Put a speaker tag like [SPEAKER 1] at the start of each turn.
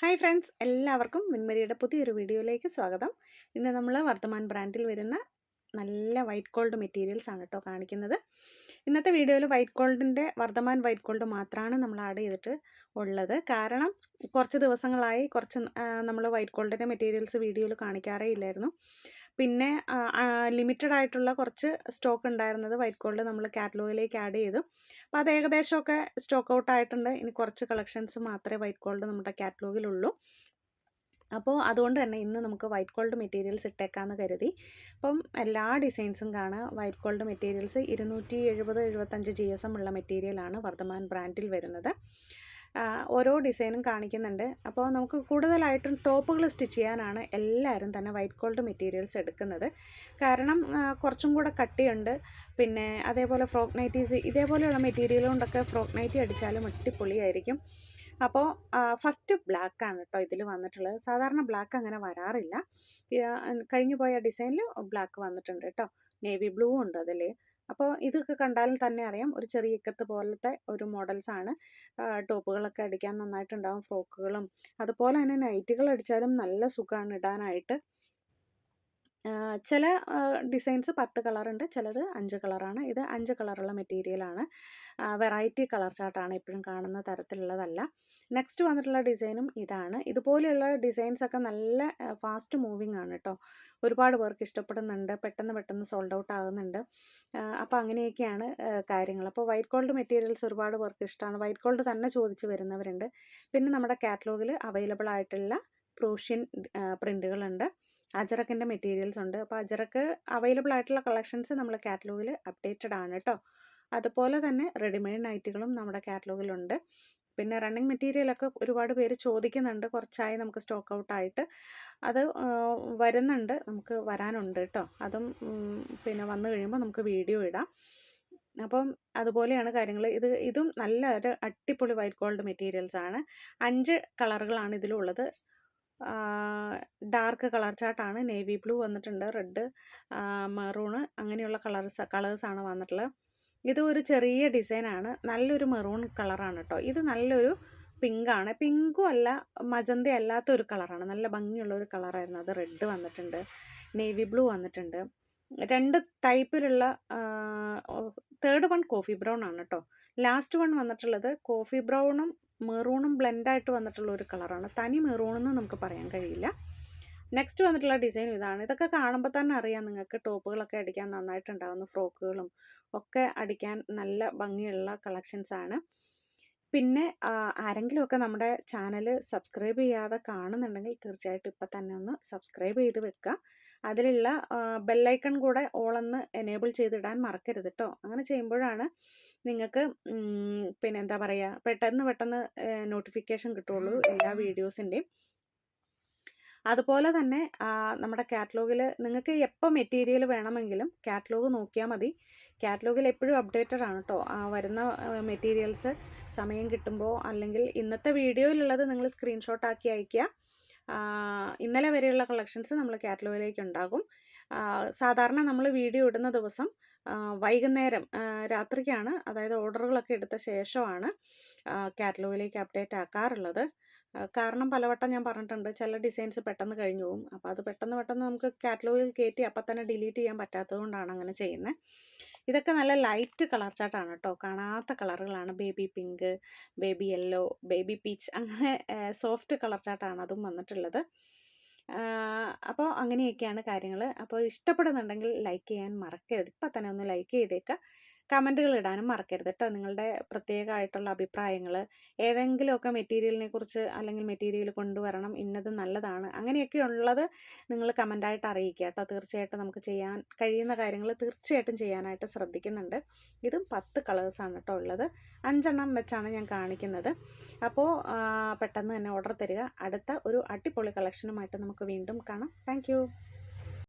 [SPEAKER 1] Hi friends എല്ലാവർക്കും വിൻമരിയുടെ പുതിയൊരു വീഡിയോയിലേക്ക് സ്വാഗതം. ഇന്ന് നമ്മൾ വർത്തമാൻ ബ്രാൻഡിൽ വരുന്ന നല്ല വൈറ്റ് ഗോൾഡ് മെറ്റീരിയൽസ് ആണ് കേട്ടോ കാണിക്കുന്നത്. ഇന്നത്തെ വീഡിയോയിൽ വൈറ്റ് ഗോൾഡിന്റെ വർത്തമാൻ വൈറ്റ് ഗോൾഡ് മാത്രമാണ് നമ്മൾ ആഡ് ചെയ്തിട്ട് ഉള്ളത്. കാരണം കുറച്ച് ദിവസങ്ങളായി കുറച്ച് നമ്മൾ വൈറ്റ് ഗോൾഡിന്റെ മെറ്റീരിയൽസ് വീഡിയോയിൽ കാണിക്കാറേ ഇല്ലായിരുന്നു. പിന്നെ ലിമിറ്റഡ് ആയിട്ടുള്ള കുറച്ച് സ്റ്റോക്ക് ഉണ്ടായിരുന്നത് വൈറ്റ് ഗോൾഡ് നമ്മൾ കാറ്റലോഗിലേക്ക് ആഡ് ചെയ്തു. അപ്പോൾ അത് ഏകദേശമൊക്കെ സ്റ്റോക്ക് ഔട്ട് ആയിട്ടുണ്ട്. ഇനി കുറച്ച് കളക്ഷൻസ് മാത്രമേ വൈറ്റ് ഗോൾഡ് നമ്മുടെ കാറ്റലോഗിലുള്ളൂ അപ്പോൾ അതുകൊണ്ട് തന്നെ ഇന്ന് നമുക്ക് വൈറ്റ് ഗോൾഡ് മെറ്റീരിയൽസ് ഇട്ടേക്കാന്ന് കരുതി. അപ്പം എല്ലാ ഡിസൈൻസും കാണുക വൈറ്റ് ഗോൾഡ് മെറ്റീരിയൽസ് ഇരുന്നൂറ്റി എഴുപത് എഴുപത്തഞ്ച് ജി എസ് എം ഉള്ള മെറ്റീരിയലാണ് വർദ്ധമാൻ ബ്രാൻഡിൽ വരുന്നത്. ഓരോ ഡിസൈനും കാണിക്കുന്നുണ്ട്. അപ്പോൾ നമുക്ക് കൂടുതലായിട്ടും ടോപ്പുകൾ സ്റ്റിച്ച് ചെയ്യാനാണ് എല്ലാവരും തന്നെ വൈറ്റ് ഗോൾഡ് മെറ്റീരിയൽസ് എടുക്കുന്നത്. കാരണം കുറച്ചും കൂടെ കട്ടിയുണ്ട്. പിന്നെ അതേപോലെ ഫ്രോക്ക് നൈറ്റീസ് ഇതേപോലെയുള്ള മെറ്റീരിയൽ കൊണ്ടൊക്കെ ഫ്രോക്ക് നൈറ്റി അടിച്ചാലും ഒട്ടിപ്പൊളിയായിരിക്കും അപ്പോൾ ഫസ്റ്റ് ബ്ലാക്ക് ആണ് കേട്ടോ ഇതിൽ വന്നിട്ടുള്ളത്. സാധാരണ ബ്ലാക്ക് അങ്ങനെ വരാറില്ല. കഴിഞ്ഞു പോയ ഡിസൈനിൽ ബ്ലാക്ക് വന്നിട്ടുണ്ട് കേട്ടോ. നേവി ബ്ലൂ ഉണ്ട് അതിൽ അപ്പോൾ ഇതൊക്കെ കണ്ടാൽ തന്നെ അറിയാം. ഒരു ചെറിയ ഇക്കത്ത് പോലത്തെ ഒരു മോഡൽസാണ് ടോപ്പുകളൊക്കെ അടിക്കാൻ നന്നായിട്ടുണ്ടാകും ഫ്രോക്കുകളും. അതുപോലെ തന്നെ നൈറ്റുകൾ അടിച്ചാലും നല്ല സുഖമാണ് ഇടാനായിട്ട്. ചില ഡിസൈൻസ് പത്ത് കളറുണ്ട്. ചിലത് അഞ്ച് കളറാണ്. ഇത് അഞ്ച് കളറുള്ള മെറ്റീരിയലാണ് വെറൈറ്റി കളർ ചാർട്ടാണ് എപ്പോഴും കാണുന്ന തരത്തിലുള്ളതല്ല. നെക്സ്റ്റ് വന്നിട്ടുള്ള ഡിസൈനും ഇതാണ്. ഇതുപോലെയുള്ള ഡിസൈൻസ് ഒക്കെ നല്ല ഫാസ്റ്റ് മൂവിങ് ആണ് കേട്ടോ ഒരുപാട് പേർക്ക് ഇഷ്ടപ്പെടുന്നുണ്ട്. പെട്ടെന്ന് പെട്ടെന്ന് സോൾഡ് ഔട്ട് ആകുന്നുണ്ട് അപ്പോൾ അങ്ങനെയൊക്കെയാണ് കാര്യങ്ങൾ. അപ്പോൾ വൈറ്റ് ഗോൾഡ് മെറ്റീരിയൽസ് ഒരുപാട് പേർക്ക് ഇഷ്ടമാണ്. വൈറ്റ് ഗോൾഡ് തന്നെ ചോദിച്ച് വരുന്നവരുണ്ട്. പിന്നെ നമ്മുടെ കാറ്റലോഗിൽ അവൈലബിൾ ആയിട്ടുള്ള പ്രൂഷ്യൻ പ്രിന്റുകളുണ്ട് അജറക്കിന്റെ മെറ്റീരിയൽസ് ഉണ്ട്. അപ്പോൾ അജറക്ക് അവൈലബിൾ ആയിട്ടുള്ള കളക്ഷൻസ് നമ്മൾ കാറ്റലോഗിൽ അപ്ഡേറ്റഡ് ആണ് കേട്ടോ. അതുപോലെ തന്നെ റെഡിമെയ്ഡ് നൈറ്റുകളും നമ്മുടെ കാറ്റലോഗിലുണ്ട് പിന്നെ റണ്ണിങ് മെറ്റീരിയലൊക്കെ ഒരുപാട് പേര് ചോദിക്കുന്നുണ്ട്. കുറച്ചായി നമുക്ക് സ്റ്റോക്ക് ഔട്ടായിട്ട് അത് വരുന്നുണ്ട്. നമുക്ക് വരാനുണ്ട് കേട്ടോ. അതും പിന്നെ വന്നു കഴിയുമ്പോൾ നമുക്ക് വീഡിയോ ഇടാം. അപ്പം അതുപോലെയാണ് കാര്യങ്ങൾ. ഇത് ഇതും നല്ല ഒരു അടിപൊളി വൈറ്റ് ഗോൾഡ് മെറ്റീരിയൽസ് ആണ്. അഞ്ച് കളറുകളാണ് ഇതിലുള്ളത്. ഡാർക്ക് കളർ ചാർട്ടാണ് നേവി ബ്ലൂ വന്നിട്ടുണ്ട് റെഡ് മെറൂണ് അങ്ങനെയുള്ള കളേഴ്സ് കളേഴ്സാണ് വന്നിട്ടുള്ളത് ഇത് ഒരു ചെറിയ ഡിസൈനാണ്. നല്ലൊരു മെറൂൺ കളറാണ് കേട്ടോ ഇത് നല്ലൊരു പിങ്കാണ്. പിങ്കും അല്ല മജന്ത അല്ലാത്ത ഒരു കളറാണ്. നല്ല ഭംഗിയുള്ള ഒരു കളറായിരുന്നു. അത് റെഡ് വന്നിട്ടുണ്ട് നേവി ബ്ലൂ വന്നിട്ടുണ്ട്. രണ്ട് ടൈപ്പിലുള്ള തേർഡ് വൺ കോഫി ബ്രൗൺ ആണ് കേട്ടോ ലാസ്റ്റ് വൺ വന്നിട്ടുള്ളത് കോഫി ബ്രൗണും മെറൂണും ബ്ലെൻഡായിട്ട് വന്നിട്ടുള്ള ഒരു കളറാണ്. തനി മെറൂണെന്ന് നമുക്ക് പറയാൻ കഴിയില്ല. നെക്സ്റ്റ് വന്നിട്ടുള്ള ഡിസൈൻ ഇതാണ്. ഇതൊക്കെ കാണുമ്പോൾ തന്നെ അറിയാം നിങ്ങൾക്ക് ടോപ്പുകളൊക്കെ അടിക്കാൻ നന്നായിട്ടുണ്ടാകുന്ന ഫ്രോക്കുകളും ഒക്കെ അടിക്കാൻ നല്ല ഭംഗിയുള്ള കളക്ഷൻസ് ആണ്. പിന്നെ ആരെങ്കിലുമൊക്കെ നമ്മുടെ ചാനൽ സബ്സ്ക്രൈബ് ചെയ്യാതെ കാണുന്നുണ്ടെങ്കിൽ തീർച്ചയായിട്ടും ഇപ്പം തന്നെ ഒന്ന് സബ്സ്ക്രൈബ് ചെയ്ത് വെക്കുക. അതിലുള്ള ബെല്ലൈക്കൺ കൂടെ ഓളൊന്ന് എനേബിൾ ചെയ്തിടാൻ മറക്കരുത് കേട്ടോ അങ്ങനെ ചെയ്യുമ്പോഴാണ് നിങ്ങൾക്ക് പിന്നെ എന്താ പറയുക പെട്ടെന്ന് പെട്ടെന്ന് നോട്ടിഫിക്കേഷൻ കിട്ടുള്ളൂ എല്ലാ വീഡിയോസിന്റെയും അതുപോലെ തന്നെ നമ്മുടെ കാറ്റലോഗിൽ നിങ്ങൾക്ക് എപ്പോൾ മെറ്റീരിയൽ വേണമെങ്കിലും കാറ്റലോഗ് നോക്കിയാൽ മതി. കാറ്റലോഗിൽ എപ്പോഴും അപ്ഡേറ്റഡ് ആണ് കേട്ടോ വരുന്ന മെറ്റീരിയൽസ് സമയം കിട്ടുമ്പോൾ അല്ലെങ്കിൽ ഇന്നത്തെ വീഡിയോയിലുള്ളത് നിങ്ങൾ സ്ക്രീൻഷോട്ട് ആക്കി അയയ്ക്കുക. ഇന്നലെ വരെയുള്ള കളക്ഷൻസ് നമ്മൾ കാറ്റലോഗിലേക്ക് ഉണ്ടാകും. സാധാരണ നമ്മൾ വീഡിയോ ഇടുന്ന ദിവസം വൈകുന്നേരം രാത്രിക്കാണ്. അതായത് ഓർഡറുകളൊക്കെ എടുത്ത ശേഷമാണ്. കാറ്റലോഗിലേക്ക് അപ്ഡേറ്റ് ആക്കാറുള്ളത്. കാരണം പലവട്ടം ഞാൻ പറഞ്ഞിട്ടുണ്ട് ചില ഡിസൈൻസ് പെട്ടെന്ന് കഴിഞ്ഞു പോകും. അപ്പോൾ അത് പെട്ടെന്ന് പെട്ടെന്ന് നമുക്ക് കാറ്റലോഗിൽ കയറ്റി അപ്പം തന്നെ ഡിലീറ്റ് ചെയ്യാൻ പറ്റാത്തതുകൊണ്ടാണ് അങ്ങനെ ചെയ്യുന്നത് ഇതൊക്കെ നല്ല ലൈറ്റ് കളർ ചാട്ടാണ് കേട്ടോ. കാണാത്ത കളറുകളാണ്. Baby pink baby yellow baby peach അങ്ങനെ സോഫ്റ്റ് കളർ ചാട്ടാണ് അതും വന്നിട്ടുള്ളത്. അപ്പോൾ അങ്ങനെയൊക്കെയാണ് കാര്യങ്ങൾ അപ്പോൾ ഇഷ്ടപ്പെടുന്നുണ്ടെങ്കിൽ ലൈക്ക് ചെയ്യാൻ മറക്കരുത്. ഇപ്പം തന്നെ ഒന്ന് ലൈക്ക് ചെയ്തേക്കുക കമന്റുകൾ ഇടാനും മറക്കരുത് കേട്ടോ നിങ്ങളുടെ പ്രത്യേകമായിട്ടുള്ള അഭിപ്രായങ്ങൾ ഏതെങ്കിലുമൊക്കെ മെറ്റീരിയലിനെ കുറിച്ച് അല്ലെങ്കിൽ മെറ്റീരിയൽ കൊണ്ടുവരണം ഇന്നത് നല്ലതാണ്. അങ്ങനെയൊക്കെ ഉള്ളത് നിങ്ങൾ കമന്റായിട്ട് അറിയിക്കുക കേട്ടോ തീർച്ചയായിട്ടും നമുക്ക് ചെയ്യാൻ കഴിയുന്ന കാര്യങ്ങൾ തീർച്ചയായിട്ടും ചെയ്യാനായിട്ട് ശ്രദ്ധിക്കുന്നുണ്ട്. ഇതും പത്ത് കളേഴ്സാണ് കേട്ടോ ഉള്ളത്. അഞ്ചെണ്ണം വെച്ചാണ് ഞാൻ കാണിക്കുന്നത്. അപ്പോൾ പെട്ടെന്ന് തന്നെ ഓർഡർ തരിക. അടുത്ത ഒരു അടിപൊളി കളക്ഷനുമായിട്ട് നമുക്ക് വീണ്ടും കാണാം. താങ്ക്